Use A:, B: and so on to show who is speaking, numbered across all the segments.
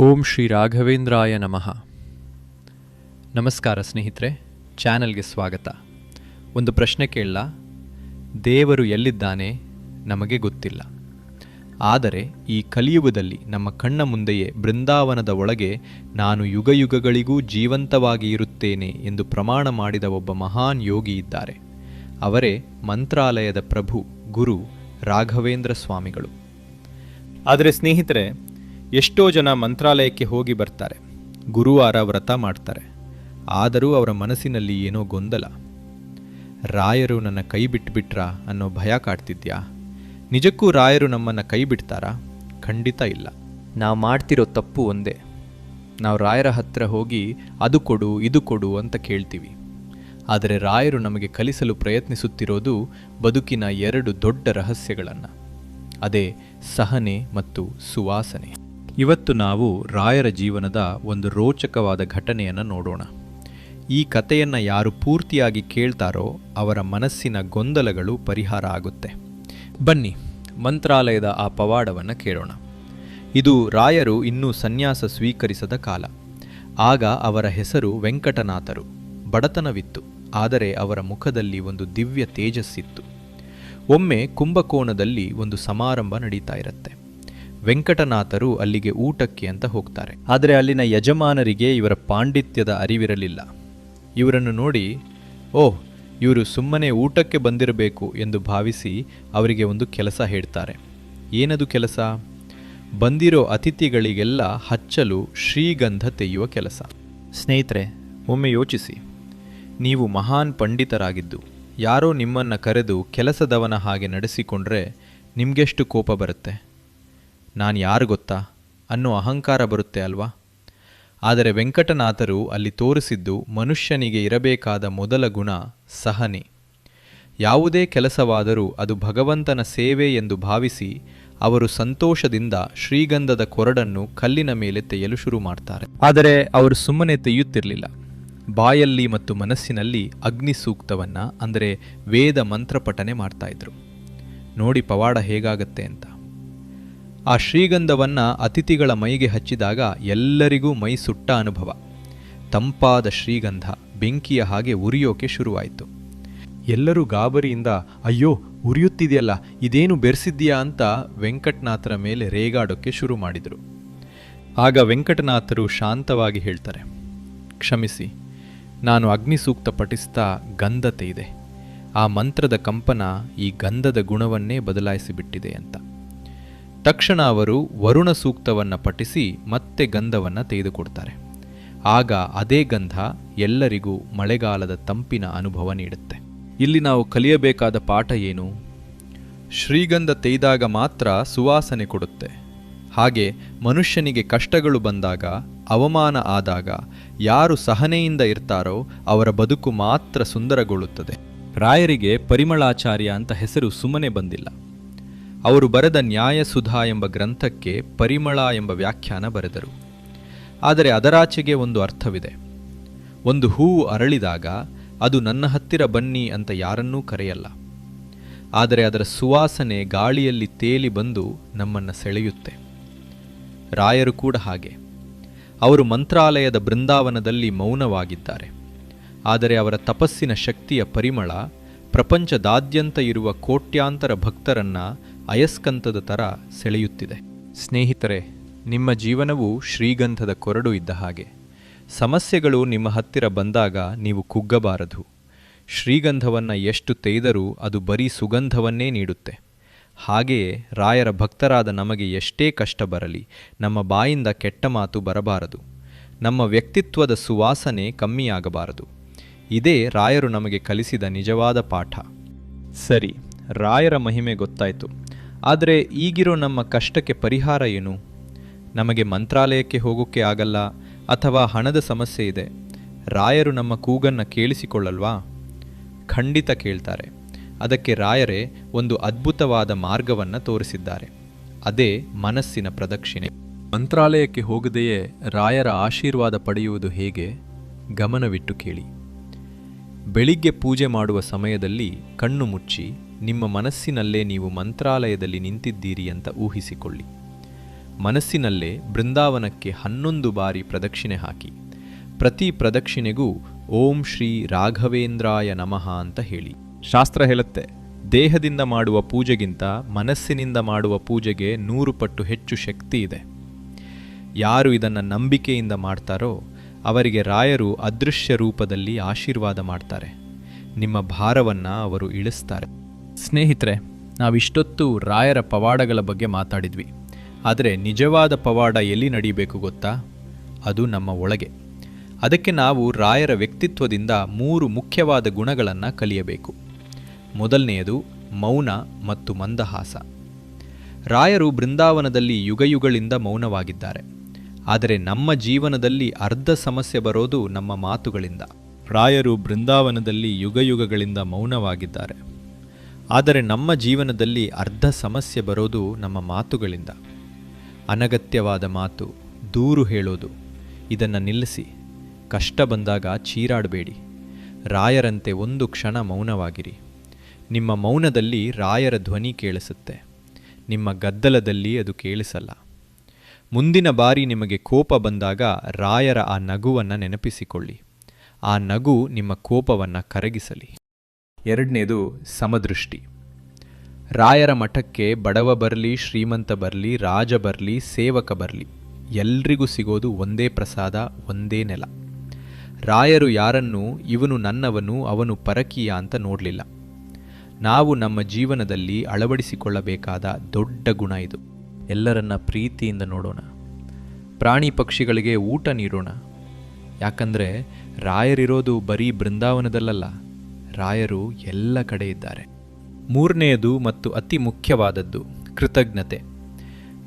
A: ಓಂ ಶ್ರೀ ರಾಘವೇಂದ್ರಾಯ ನಮಃ. ನಮಸ್ಕಾರ ಸ್ನೇಹಿತರೆ, ಚಾನಲ್ಗೆ ಸ್ವಾಗತ. ಒಂದು ಪ್ರಶ್ನೆ ಕೇಳಲ್ಲ ದೇವರು ಎಲ್ಲಿದ್ದಾನೆ ನಮಗೆ ಗೊತ್ತಿಲ್ಲ. ಆದರೆ ಈ ಕಲಿಯುಗದಲ್ಲಿ ನಮ್ಮ ಕಣ್ಣ ಮುಂದೆಯೇ ಬೃಂದಾವನದ ಒಳಗೆ ನಾನು ಯುಗಯುಗಗಳಿಗೂ ಜೀವಂತವಾಗಿ ಇರುತ್ತೇನೆ ಎಂದು ಪ್ರಮಾಣ ಮಾಡಿದ ಒಬ್ಬ ಮಹಾನ್ ಯೋಗಿ ಇದ್ದಾರೆ. ಅವರೇ ಮಂತ್ರಾಲಯದ ಪ್ರಭು ಗುರು ರಾಘವೇಂದ್ರ ಸ್ವಾಮಿಗಳು.
B: ಆದರೆ ಸ್ನೇಹಿತರೆ ಎಷ್ಟೋ ಜನ ಮಂತ್ರಾಲಯಕ್ಕೆ ಹೋಗಿ ಬರ್ತಾರೆ, ಗುರುವಾರ ವ್ರತ ಮಾಡ್ತಾರೆ, ಆದರೂ ಅವರ ಮನಸ್ಸಿನಲ್ಲಿ ಏನೋ ಗೊಂದಲ. ರಾಯರು ನನ್ನ ಕೈ ಬಿಟ್ಟುಬಿಟ್ರಾ ಅನ್ನೋ ಭಯ ಕಾಡ್ತಿದ್ಯಾ? ನಿಜಕ್ಕೂ ರಾಯರು ನಮ್ಮನ್ನು ಕೈ ಬಿಡ್ತಾರಾ? ಖಂಡಿತ ಇಲ್ಲ.
A: ನಾವು ಮಾಡ್ತಿರೋ ತಪ್ಪು ಒಂದೇ. ನಾವು ರಾಯರ ಹತ್ರ ಹೋಗಿ ಅದು ಕೊಡು, ಇದು ಕೊಡು ಅಂತ ಕೇಳ್ತೀವಿ. ಆದರೆ ರಾಯರು ನಮಗೆ ಕಲಿಸಲು ಪ್ರಯತ್ನಿಸುತ್ತಿರೋದು ಬದುಕಿನ ಎರಡು ದೊಡ್ಡ ರಹಸ್ಯಗಳನ್ನು. ಅದೇ ಸಹನೆ ಮತ್ತು ಸುವಾಸನೆ. ಇವತ್ತು ನಾವು ರಾಯರ ಜೀವನದ ಒಂದು ರೋಚಕವಾದ ಘಟನೆಯನ್ನು ನೋಡೋಣ. ಈ ಕಥೆಯನ್ನು ಯಾರು ಪೂರ್ತಿಯಾಗಿ ಕೇಳ್ತಾರೋ ಅವರ ಮನಸ್ಸಿನ ಗೊಂದಲಗಳು ಪರಿಹಾರ ಆಗುತ್ತೆ. ಬನ್ನಿ, ಮಂತ್ರಾಲಯದ ಆ ಪವಾಡವನ್ನು ಕೇಳೋಣ. ಇದು ರಾಯರು ಇನ್ನೂ ಸನ್ಯಾಸ ಸ್ವೀಕರಿಸದ ಕಾಲ. ಆಗ ಅವರ ಹೆಸರು ವೆಂಕಟನಾಥರು. ಬಡತನವಿತ್ತು, ಆದರೆ ಅವರ ಮುಖದಲ್ಲಿ ಒಂದು ದಿವ್ಯ ತೇಜಸ್ಸಿತ್ತು. ಒಮ್ಮೆ ಕುಂಭಕೋಣದಲ್ಲಿ ಒಂದು ಸಮಾರಂಭ ನಡೀತಾ ಇರುತ್ತೆ. ವೆಂಕಟನಾಥರು ಅಲ್ಲಿಗೆ ಊಟಕ್ಕೆ ಅಂತ ಹೋಗ್ತಾರೆ. ಆದರೆ ಅಲ್ಲಿನ ಯಜಮಾನರಿಗೆ ಇವರ ಪಾಂಡಿತ್ಯದ ಅರಿವಿರಲಿಲ್ಲ. ಇವರನ್ನು ನೋಡಿ, ಓಹ್, ಇವರು ಸುಮ್ಮನೆ ಊಟಕ್ಕೆ ಬಂದಿರಬೇಕು ಎಂದು ಭಾವಿಸಿ ಅವರಿಗೆ ಒಂದು ಕೆಲಸ ಹೇಳ್ತಾರೆ. ಏನದು ಕೆಲಸ? ಬಂದಿರೋ ಅತಿಥಿಗಳಿಗೆಲ್ಲ ಹಚ್ಚಲು ಶ್ರೀಗಂಧ ತೆಗೆಯುವ ಕೆಲಸ. ಸ್ನೇಹಿತರೆ, ಒಮ್ಮೆ ಯೋಚಿಸಿ. ನೀವು ಮಹಾನ್ ಪಂಡಿತರಾಗಿದ್ದು, ಯಾರೋ ನಿಮ್ಮನ್ನು ಕರೆದು ಕೆಲಸದವನ ಹಾಗೆ ನಡೆಸಿಕೊಂಡ್ರೆ ನಿಮಗೆಷ್ಟು ಕೋಪ ಬರುತ್ತೆ? ನಾನು ಯಾರು ಗೊತ್ತಾ? ಅನ್ನೋ ಅಹಂಕಾರ ಬರುತ್ತೆ ಅಲ್ವಾ? ಆದರೆ ವೆಂಕಟನಾಥರು ಅಲ್ಲಿ ತೋರಿಸಿದ್ದು ಮನುಷ್ಯನಿಗೆ ಇರಬೇಕಾದ ಮೊದಲ ಗುಣ ಸಹನೆ. ಯಾವುದೇ ಕೆಲಸವಾದರೂ ಅದು ಭಗವಂತನ ಸೇವೆ ಎಂದು ಭಾವಿಸಿ ಅವರು ಸಂತೋಷದಿಂದ ಶ್ರೀಗಂಧದ ಕೊರಡನ್ನು ಕಲ್ಲಿನ ಮೇಲೆ ತೆಗೆಯಲು ಶುರು ಮಾಡ್ತಾರೆ. ಆದರೆ ಅವರು ಸುಮ್ಮನೆ ತೆಗೆಯುತ್ತಿರಲಿಲ್ಲ ಬಾಯಲ್ಲಿ ಮತ್ತು ಮನಸ್ಸಿನಲ್ಲಿ ಅಗ್ನಿ ಸೂಕ್ತವನ್ನು, ಅಂದರೆ ವೇದ ಮಂತ್ರಪಠನೆ ಮಾಡ್ತಾಯಿದ್ರು ನೋಡಿ ಪವಾಡ ಹೇಗಾಗತ್ತೆ ಅಂತ. ಆ ಶ್ರೀಗಂಧವನ್ನು ಅತಿಥಿಗಳ ಮೈಗೆ ಹಚ್ಚಿದಾಗ ಎಲ್ಲರಿಗೂ ಮೈ ಸುಟ್ಟ ಅನುಭವ. ತಂಪಾದ ಶ್ರೀಗಂಧ ಬೆಂಕಿಯ ಹಾಗೆ ಉರಿಯೋಕೆ ಶುರುವಾಯಿತು. ಎಲ್ಲರೂ ಗಾಬರಿಯಿಂದ, ಅಯ್ಯೋ, ಉರಿಯುತ್ತಿದೆಯಲ್ಲ, ಇದೇನು ಬೆರೆಸಿದ್ಯಾ ಅಂತ ವೆಂಕಟನಾಥರ ಮೇಲೆ ರೇಗಾಡೋಕ್ಕೆ ಶುರು ಮಾಡಿದರು. ಆಗ ವೆಂಕಟನಾಥರು ಶಾಂತವಾಗಿ ಹೇಳ್ತಾರೆ, ಕ್ಷಮಿಸಿ, ನಾನು ಅಗ್ನಿ ಸೂಕ್ತ ಪಠಿಸ್ತಾ ಗಂಧತೆ ಇದೆ. ಆ ಮಂತ್ರದ ಕಂಪನ ಈ ಗಂಧದ ಗುಣವನ್ನೇ ಬದಲಾಯಿಸಿಬಿಟ್ಟಿದೆ ಅಂತ. ತಕ್ಷಣ ಅವರು ವರುಣ ಸೂಕ್ತವನ್ನು ಪಠಿಸಿ ಮತ್ತೆ ಗಂಧವನ್ನು ತೆಗೆದುಕೊಡ್ತಾರೆ. ಆಗ ಅದೇ ಗಂಧ ಎಲ್ಲರಿಗೂ ಮಳೆಗಾಲದ ತಂಪಿನ ಅನುಭವ ನೀಡುತ್ತೆ. ಇಲ್ಲಿ ನಾವು ಕಲಿಯಬೇಕಾದ ಪಾಠ ಏನು? ಶ್ರೀಗಂಧ ತೆಯ್ದಾಗ ಮಾತ್ರ ಸುವಾಸನೆ ಕೊಡುತ್ತೆ. ಹಾಗೆ ಮನುಷ್ಯನಿಗೆ ಕಷ್ಟಗಳು ಬಂದಾಗ, ಅವಮಾನ ಆದಾಗ, ಯಾರು ಸಹನೆಯಿಂದ ಇರ್ತಾರೋ ಅವರ ಬದುಕು ಮಾತ್ರ ಸುಂದರಗೊಳ್ಳುತ್ತದೆ. ರಾಯರಿಗೆ ಪರಿಮಳಾಚಾರ್ಯ ಅಂತ ಹೆಸರು ಸುಮ್ಮನೆ ಬಂದಿಲ್ಲ. ಅವರು ಬರೆದ ನ್ಯಾಯಸುಧಾ ಎಂಬ ಗ್ರಂಥಕ್ಕೆ ಪರಿಮಳ ಎಂಬ ವ್ಯಾಖ್ಯಾನ ಬರೆದರು. ಆದರೆ ಅದರಾಚೆಗೆ ಒಂದು ಅರ್ಥವಿದೆ. ಒಂದು ಹೂವು ಅರಳಿದಾಗ ಅದು ನನ್ನ ಹತ್ತಿರ ಬನ್ನಿ ಅಂತ ಯಾರನ್ನೂ ಕರೆಯಲ್ಲ. ಆದರೆ ಅದರ ಸುವಾಸನೆ ಗಾಳಿಯಲ್ಲಿ ತೇಲಿ ಬಂದು ನಮ್ಮನ್ನು ಸೆಳೆಯುತ್ತೆ. ರಾಯರು ಕೂಡ ಹಾಗೆ. ಅವರು ಮಂತ್ರಾಲಯದ ಬೃಂದಾವನದಲ್ಲಿ ಮೌನವಾಗಿದ್ದಾರೆ. ಆದರೆ ಅವರ ತಪಸ್ಸಿನ ಶಕ್ತಿಯ ಪರಿಮಳ ಪ್ರಪಂಚದಾದ್ಯಂತ ಇರುವ ಕೋಟ್ಯಾಂತರ ಭಕ್ತರನ್ನ ಅಯಸ್ಕಂತದ ತರ ಸೆಳೆಯುತ್ತಿದೆ. ಸ್ನೇಹಿತರೆ, ನಿಮ್ಮ ಜೀವನವು ಶ್ರೀಗಂಧದ ಕೊರಡು ಇದ್ದ ಹಾಗೆ. ಸಮಸ್ಯೆಗಳು ನಿಮ್ಮ ಹತ್ತಿರ ಬಂದಾಗ ನೀವು ಕುಗ್ಗಬಾರದು. ಶ್ರೀಗಂಧವನ್ನು ಎಷ್ಟು ತೆಯ್ದರೂ ಅದು ಬರೀ ಸುಗಂಧವನ್ನೇ ನೀಡುತ್ತೆ. ಹಾಗೆಯೇ ರಾಯರ ಭಕ್ತರಾದ ನಮಗೆ ಎಷ್ಟೇ ಕಷ್ಟ ಬರಲಿ, ನಮ್ಮ ಬಾಯಿಂದ ಕೆಟ್ಟ ಮಾತು ಬರಬಾರದು. ನಮ್ಮ ವ್ಯಕ್ತಿತ್ವದ ಸುವಾಸನೆ ಕಮ್ಮಿಯಾಗಬಾರದು. ಇದೇ ರಾಯರು ನಮಗೆ ಕಲಿಸಿದ ನಿಜವಾದ ಪಾಠ. ಸರಿ, ರಾಯರ ಮಹಿಮೆ ಗೊತ್ತಾಯಿತು. ಆದರೆ ಈಗಿರೋ ನಮ್ಮ ಕಷ್ಟಕ್ಕೆ ಪರಿಹಾರ ಏನು? ನಮಗೆ ಮಂತ್ರಾಲಯಕ್ಕೆ ಹೋಗೋಕ್ಕೆ ಆಗಲ್ಲ ಅಥವಾ ಹಣದ ಸಮಸ್ಯೆ ಇದೆ. ರಾಯರು ನಮ್ಮ ಕೂಗನ್ನು ಕೇಳಿಸಿಕೊಳ್ಳಲ್ವಾ? ಖಂಡಿತ ಕೇಳ್ತಾರೆ. ಅದಕ್ಕೆ ರಾಯರೇ ಒಂದು ಅದ್ಭುತವಾದ ಮಾರ್ಗವನ್ನು ತೋರಿಸಿದ್ದಾರೆ. ಅದೇ ಮನಸ್ಸಿನ ಪ್ರದಕ್ಷಿಣೆ. ಮಂತ್ರಾಲಯಕ್ಕೆ ಹೋಗದೆಯೇ ರಾಯರ ಆಶೀರ್ವಾದ ಪಡೆಯುವುದು ಹೇಗೆ? ಗಮನವಿಟ್ಟು ಕೇಳಿ. ಬೆಳಿಗ್ಗೆ ಪೂಜೆ ಮಾಡುವ ಸಮಯದಲ್ಲಿ ಕಣ್ಣು ಮುಚ್ಚಿ, ನಿಮ್ಮ ಮನಸ್ಸಿನಲ್ಲೇ ನೀವು ಮಂತ್ರಾಲಯದಲ್ಲಿ ನಿಂತಿದ್ದೀರಿ ಅಂತ ಊಹಿಸಿಕೊಳ್ಳಿ. ಮನಸ್ಸಿನಲ್ಲೇ ಬೃಂದಾವನಕ್ಕೆ ಹನ್ನೊಂದು ಬಾರಿ ಪ್ರದಕ್ಷಿಣೆ ಹಾಕಿ. ಪ್ರತಿ ಪ್ರದಕ್ಷಿಣೆಗೂ ಓಂ ಶ್ರೀ ರಾಘವೇಂದ್ರಾಯ ನಮಃ ಅಂತ ಹೇಳಿ.
B: ಶಾಸ್ತ್ರ ಹೇಳುತ್ತೆ, ದೇಹದಿಂದ ಮಾಡುವ ಪೂಜೆಗಿಂತ ಮನಸ್ಸಿನಿಂದ ಮಾಡುವ ಪೂಜೆಗೆ ನೂರು ಪಟ್ಟು ಹೆಚ್ಚು ಶಕ್ತಿ ಇದೆ. ಯಾರು ಇದನ್ನು ನಂಬಿಕೆಯಿಂದ ಮಾಡ್ತಾರೋ ಅವರಿಗೆ ರಾಯರು ಅದೃಶ್ಯ ರೂಪದಲ್ಲಿ ಆಶೀರ್ವಾದ ಮಾಡ್ತಾರೆ. ನಿಮ್ಮ ಭಾರವನ್ನು ಅವರು ಇಳಿಸ್ತಾರೆ.
A: ಸ್ನೇಹಿತರೆ, ನಾವಿಷ್ಟೊತ್ತು ರಾಯರ ಪವಾಡಗಳ ಬಗ್ಗೆ ಮಾತಾಡಿದ್ವಿ. ಆದರೆ ನಿಜವಾದ ಪವಾಡ ಎಲ್ಲಿ ನಡೀಬೇಕು ಗೊತ್ತಾ? ಅದು ನಮ್ಮ ಒಳಗೆ. ಅದಕ್ಕೆ ನಾವು ರಾಯರ ವ್ಯಕ್ತಿತ್ವದಿಂದ ಮೂರು ಮುಖ್ಯವಾದ ಗುಣಗಳನ್ನು ಕಲಿಯಬೇಕು. ಮೊದಲನೆಯದು ಮೌನ ಮತ್ತು ಮಂದಹಾಸ. ರಾಯರು ಬೃಂದಾವನದಲ್ಲಿ ಯುಗಯುಗಳಿಂದ ಮೌನವಾಗಿದ್ದಾರೆ. ಆದರೆ ನಮ್ಮ ಜೀವನದಲ್ಲಿ ಅರ್ಧ ಸಮಸ್ಯೆ ಬರೋದು ನಮ್ಮ ಮಾತುಗಳಿಂದ.
B: ರಾಯರು ಬೃಂದಾವನದಲ್ಲಿ ಯುಗಯುಗಗಳಿಂದ ಮೌನವಾಗಿದ್ದಾರೆ. ಆದರೆ ನಮ್ಮ ಜೀವನದಲ್ಲಿ ಅರ್ಧ ಸಮಸ್ಯೆ ಬರೋದು ನಮ್ಮ ಮಾತುಗಳಿಂದ.
A: ಅನಗತ್ಯವಾದ ಮಾತು, ದೂರು ಹೇಳೋದು, ಇದನ್ನು ನಿಲ್ಲಿಸಿ. ಕಷ್ಟ ಬಂದಾಗ ಚೀರಾಡಬೇಡಿ. ರಾಯರಂತೆ ಒಂದು ಕ್ಷಣ ಮೌನವಾಗಿರಿ. ನಿಮ್ಮ ಮೌನದಲ್ಲಿ ರಾಯರ ಧ್ವನಿ ಕೇಳಿಸುತ್ತೆ. ನಿಮ್ಮ ಗದ್ದಲದಲ್ಲಿ ಅದು ಕೇಳಿಸಲ್ಲ. ಮುಂದಿನ ಬಾರಿ ನಿಮಗೆ ಕೋಪ ಬಂದಾಗ ರಾಯರ ಆ ನಗುವನ್ನು ನೆನಪಿಸಿಕೊಳ್ಳಿ. ಆ ನಗು ನಿಮ್ಮ ಕೋಪವನ್ನು ಕರಗಿಸಲಿ. ಎರಡನೇದು ಸಮದೃಷ್ಟಿ. ರಾಯರ ಮಠಕ್ಕೆ ಬಡವ ಬರಲಿ, ಶ್ರೀಮಂತ ಬರಲಿ, ರಾಜ ಬರಲಿ, ಸೇವಕ ಬರಲಿ, ಎಲ್ರಿಗೂ ಸಿಗೋದು ಒಂದೇ ಪ್ರಸಾದ, ಒಂದೇ ನೆಲ. ರಾಯರು ಯಾರನ್ನು, ಇವನು ನನ್ನವನು, ಅವನು ಪರಕೀಯ ಅಂತ ನೋಡಲಿಲ್ಲ. ನಾವು ನಮ್ಮ ಜೀವನದಲ್ಲಿ ಅಳವಡಿಸಿಕೊಳ್ಳಬೇಕಾದ ದೊಡ್ಡ ಗುಣ ಇದು. ಎಲ್ಲರನ್ನ ಪ್ರೀತಿಯಿಂದ ನೋಡೋಣ. ಪ್ರಾಣಿ ಪಕ್ಷಿಗಳಿಗೆ ಊಟ ನೀಡೋಣ. ಯಾಕಂದರೆ ರಾಯರಿರೋದು ಬರೀ ಬೃಂದಾವನದಲ್ಲಲ್ಲ, ರಾಯರು ಎಲ್ಲ ಕಡೆ ಇದ್ದಾರೆ. ಮೂರನೆಯದು ಮತ್ತು ಅತಿ ಮುಖ್ಯವಾದದ್ದು ಕೃತಜ್ಞತೆ.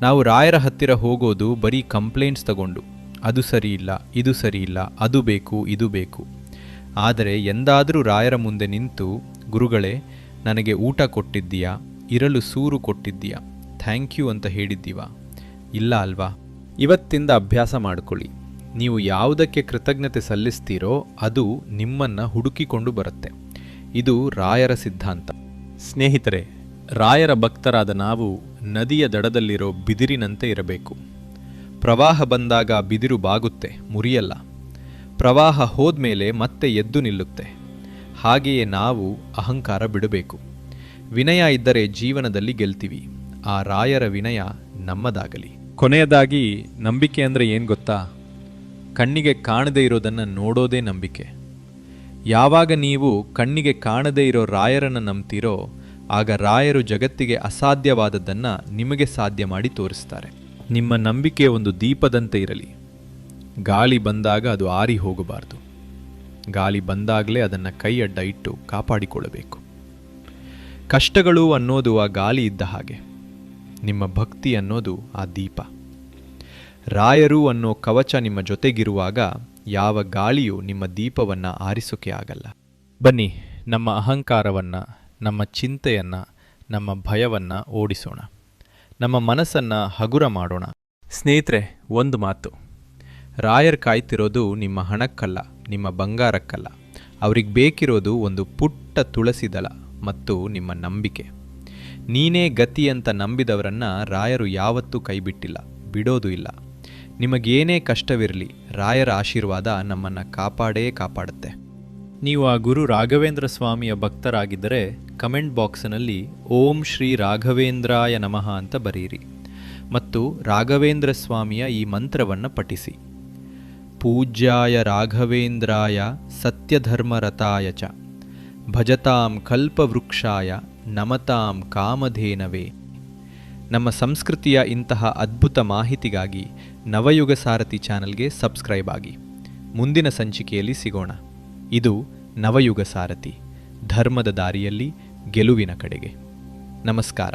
A: ನಾವು ರಾಯರ ಹತ್ತಿರ ಹೋಗೋದು ಬರೀ ಕಂಪ್ಲೇಂಟ್ಸ್ ತಗೊಂಡು. ಅದು ಸರಿ ಇಲ್ಲ, ಇದು ಸರಿ ಇಲ್ಲ, ಅದು ಬೇಕು, ಇದು ಬೇಕು. ಆದರೆ ಎಂದಾದರೂ ರಾಯರ ಮುಂದೆ ನಿಂತು, ಗುರುಗಳೇ, ನನಗೆ ಊಟ ಕೊಟ್ಟಿದ್ದೀಯಾ? ಇರಲು ಸೂರು ಕೊಟ್ಟಿದ್ದೀಯಾ? ಥ್ಯಾಂಕ್ ಯು ಅಂತ ಹೇಳಿದ್ದೀವಾ? ಇಲ್ಲ ಅಲ್ವಾ? ಇವತ್ತಿಂದ ಅಭ್ಯಾಸ ಮಾಡಿಕೊಳ್ಳಿ. ನೀವು ಯಾವುದಕ್ಕೆ ಕೃತಜ್ಞತೆ ಸಲ್ಲಿಸ್ತೀರೋ ಅದು ನಿಮ್ಮನ್ನು ಹುಡುಕಿಕೊಂಡು ಬರುತ್ತೆ. ಇದು ರಾಯರ ಸಿದ್ಧಾಂತ.
B: ಸ್ನೇಹಿತರೆ, ರಾಯರ ಭಕ್ತರಾದ ನಾವು ನದಿಯ ದಡದಲ್ಲಿರೋ ಬಿದಿರಿನಂತೆ ಇರಬೇಕು.
A: ಪ್ರವಾಹ ಬಂದಾಗ ಬಿದಿರು ಬಾಗುತ್ತೆ, ಮುರಿಯಲ್ಲ. ಪ್ರವಾಹ ಹೋದ್ಮೇಲೆ ಮತ್ತೆ ಎದ್ದು ನಿಲ್ಲುತ್ತೆ. ಹಾಗೆಯೇ ನಾವು ಅಹಂಕಾರ ಬಿಡಬೇಕು. ವಿನಯ ಇದ್ದರೆ ಜೀವನದಲ್ಲಿ ಗೆಲ್ತೀವಿ. ಆ ರಾಯರ ವಿನಯ ನಮ್ಮದಾಗಲಿ.
B: ಕೊನೆಯದಾಗಿ ನಂಬಿಕೆ ಅಂದರೆ ಏನು ಗೊತ್ತಾ?
A: ಕಣ್ಣಿಗೆ ಕಾಣದೇ ಇರೋದನ್ನು ನೋಡೋದೇ ನಂಬಿಕೆ. ಯಾವಾಗ ನೀವು ಕಣ್ಣಿಗೆ ಕಾಣದೇ ಇರೋ ರಾಯರನ್ನು ನಂಬ್ತೀರೋ, ಆಗ ರಾಯರು ಜಗತ್ತಿಗೆ ಅಸಾಧ್ಯವಾದದ್ದನ್ನು ನಿಮಗೆ ಸಾಧ್ಯ ಮಾಡಿ ತೋರಿಸ್ತಾರೆ. ನಿಮ್ಮ ನಂಬಿಕೆ ಒಂದು ದೀಪದಂತೆ ಇರಲಿ. ಗಾಳಿ ಬಂದಾಗ ಅದು ಆರಿ ಹೋಗಬಾರ್ದು. ಗಾಳಿ ಬಂದಾಗಲೇ ಅದನ್ನು ಕೈ ಅಡ್ಡ ಇಟ್ಟು ಕಾಪಾಡಿಕೊಳ್ಳಬೇಕು. ಕಷ್ಟಗಳು ಅನ್ನೋದು ಆ ಗಾಳಿ ಇದ್ದ ಹಾಗೆ. ನಿಮ್ಮ ಭಕ್ತಿ ಅನ್ನೋದು ಆ ದೀಪ. ರಾಯರು ಅನ್ನೋ ಕವಚ ನಿಮ್ಮ ಜೊತೆಗಿರುವಾಗ ಯಾವ ಗಾಳಿಯೂ ನಿಮ್ಮ ದೀಪವನ್ನು ಆರಿಸೋಕೆ ಆಗಲ್ಲ. ಬನ್ನಿ, ನಮ್ಮ ಅಹಂಕಾರವನ್ನು, ನಮ್ಮ ಚಿಂತೆಯನ್ನು, ನಮ್ಮ ಭಯವನ್ನು ಓಡಿಸೋಣ. ನಮ್ಮ ಮನಸ್ಸನ್ನು ಹಗುರ ಮಾಡೋಣ. ಸ್ನೇಹಿತರೆ, ಒಂದು ಮಾತು. ರಾಯರ್ ಕಾಯ್ತಿರೋದು ನಿಮ್ಮ ಹಣಕ್ಕಲ್ಲ, ನಿಮ್ಮ ಬಂಗಾರಕ್ಕಲ್ಲ. ಅವ್ರಿಗೆ ಬೇಕಿರೋದು ಒಂದು ಪುಟ್ಟ ತುಳಸಿ ದಳ ಮತ್ತು ನಿಮ್ಮ ನಂಬಿಕೆ. ನೀನೇ ಗತಿ ಅಂತ ನಂಬಿದವರನ್ನ ರಾಯರು ಯಾವತ್ತೂ ಕೈಬಿಟ್ಟಿಲ್ಲ, ಬಿಡೋದು ಇಲ್ಲ. ನಿಮಗೇನೇ ಕಷ್ಟವಿರಲಿ, ರಾಯರ ಆಶೀರ್ವಾದ ನಮ್ಮನ್ನು ಕಾಪಾಡೇ ಕಾಪಾಡುತ್ತೆ. ನೀವು ಆ ಗುರು ರಾಘವೇಂದ್ರ ಸ್ವಾಮಿಯ ಭಕ್ತರಾಗಿದ್ದರೆ ಕಮೆಂಟ್ ಬಾಕ್ಸ್ನಲ್ಲಿ ಓಂ ಶ್ರೀ ರಾಘವೇಂದ್ರಾಯ ನಮಃ ಅಂತ ಬರೆಯಿರಿ ಮತ್ತು ರಾಘವೇಂದ್ರ ಸ್ವಾಮಿಯ ಈ ಮಂತ್ರವನ್ನು ಪಠಿಸಿ. ಪೂಜ್ಯಾಯ ರಾಘವೇಂದ್ರಾಯ ಸತ್ಯಧರ್ಮರತಾಯ ಚ. ಭಜತಾಂ ಕಲ್ಪವೃಕ್ಷಾಯ ನಮತಾಂ ಕಾಮಧೇನವೇ. ನಮ್ಮ ಸಂಸ್ಕೃತಿಯ ಇಂತಹ ಅದ್ಭುತ ಮಾಹಿತಿಗಾಗಿ ನವಯುಗ ಸಾರಥಿ ಚಾನಲ್ಗೆ ಸಬ್ಸ್ಕ್ರೈಬ್ ಆಗಿ. ಮುಂದಿನ ಸಂಚಿಕೆಯಲ್ಲಿ ಸಿಗೋಣ. ಇದು ನವಯುಗ ಸಾರಥಿ. ಧರ್ಮದ ದಾರಿಯಲ್ಲಿ ಗೆಲುವಿನ ಕಡೆಗೆ. ನಮಸ್ಕಾರ.